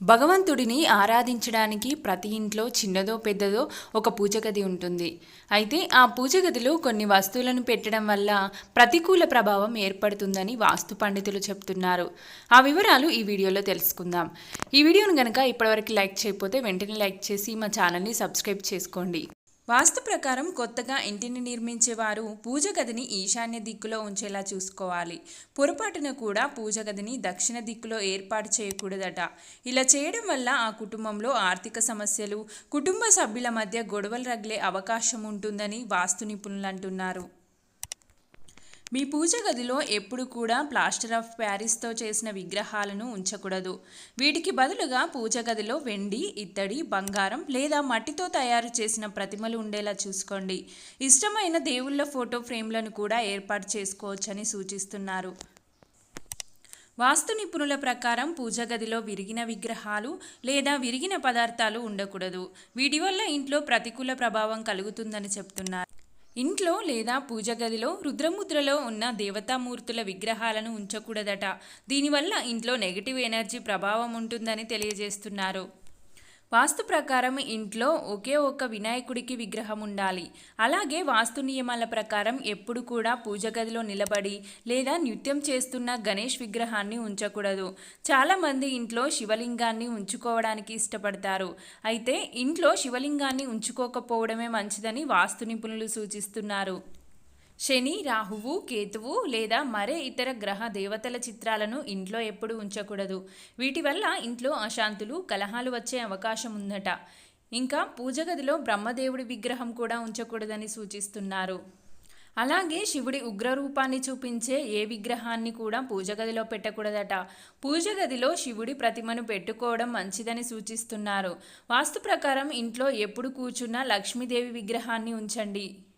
భగవంతుడిని ఆరాధించడానికి ప్రతి ఇంట్లో చిన్నదో పెద్దదో ఒక పూజ గది ఉంటుంది. అయితే ఆ పూజ గదిలో కొన్ని వస్తువులను పెట్టడం వల్ల ప్రతికూల ప్రభావం ఏర్పడుతుందని వాస్తు పండితులు చెప్తున్నారు. ఆ వివరాలు ఈ వీడియోలో తెలుసుకుందాం. ఈ వీడియోను కనుక ఇప్పటివరకు లైక్ చేయకపోతే వెంటనే లైక్ చేసి మా ఛానల్ని సబ్స్క్రైబ్ చేసుకోండి. వాస్తు ప్రకారం కొత్తగా ఇంటిని నిర్మించేవారు పూజ గదిని ఈశాన్య దిక్కులో ఉంచేలా చూసుకోవాలి. పొరపాటున కూడా పూజ గదిని దక్షిణ దిక్కులో ఏర్పాటు చేయకూడదట. ఇలా చేయడం వల్ల ఆ కుటుంబంలో ఆర్థిక సమస్యలు కుటుంబ సభ్యుల మధ్య గొడవలు రగిలే అవకాశం ఉంటుందని వాస్తు నిపుణులు అంటున్నారు. మీ పూజ గదిలో ఎప్పుడు కూడా ప్లాస్టర్ ఆఫ్ ప్యారిస్తో చేసిన విగ్రహాలను ఉంచకూడదు. వీటికి బదులుగా పూజ గదిలో వెండి ఇత్తడి బంగారం లేదా మట్టితో తయారు చేసిన ప్రతిమలు ఉండేలా చూసుకోండి. ఇష్టమైన దేవుళ్ళ ఫోటో ఫ్రేమ్లను కూడా ఏర్పాటు చేసుకోవచ్చని సూచిస్తున్నారు. వాస్తు నిపుణుల ప్రకారం పూజ గదిలో విరిగిన విగ్రహాలు లేదా విరిగిన పదార్థాలు ఉండకూడదు. వీటి వల్ల ఇంట్లో ప్రతికూల ప్రభావం కలుగుతుందని చెప్తున్నారు. ఇంట్లో లేదా పూజ గదిలో రుద్రముద్రలో ఉన్న దేవతామూర్తుల విగ్రహాలను ఉంచకూడదట. దీనివల్ల ఇంట్లో నెగిటివ్ ఎనర్జీ ప్రభావం ఉంటుందని తెలియజేస్తున్నారు. వాస్తు ప్రకారం ఇంట్లో ఒకే ఒక్క వినాయకుడికి విగ్రహం ఉండాలి. అలాగే వాస్తు నియమాల ప్రకారం ఎప్పుడు కూడా పూజ గదిలో నిలబడి లేదా నృత్యం చేస్తున్న గణేష్ విగ్రహాన్ని ఉంచకూడదు. చాలామంది ఇంట్లో శివలింగాన్ని ఉంచుకోవడానికి ఇష్టపడతారు. అయితే ఇంట్లో శివలింగాన్ని ఉంచుకోకపోవడమే మంచిదని వాస్తు నిపుణులు సూచిస్తున్నారు. శని రాహువు కేతువు లేదా మరే ఇతర గ్రహ దేవతల చిత్రాలను ఇంట్లో ఎప్పుడు ఉంచకూడదు. వీటి వల్ల ఇంట్లో అశాంతులు కలహాలు వచ్చే అవకాశం ఉందట. ఇంకా పూజ గదిలో బ్రహ్మదేవుడి విగ్రహం కూడా ఉంచకూడదని సూచిస్తున్నారు. అలాగే శివుడి ఉగ్రరూపాన్ని చూపించే ఏ విగ్రహాన్ని కూడా పూజ గదిలో పెట్టకూడదట. పూజ గదిలో శివుడి ప్రతిమను పెట్టుకోవడం మంచిదని సూచిస్తున్నారు. వాస్తు ప్రకారం ఇంట్లో ఎప్పుడు కూర్చున్నా లక్ష్మీదేవి విగ్రహాన్ని ఉంచండి.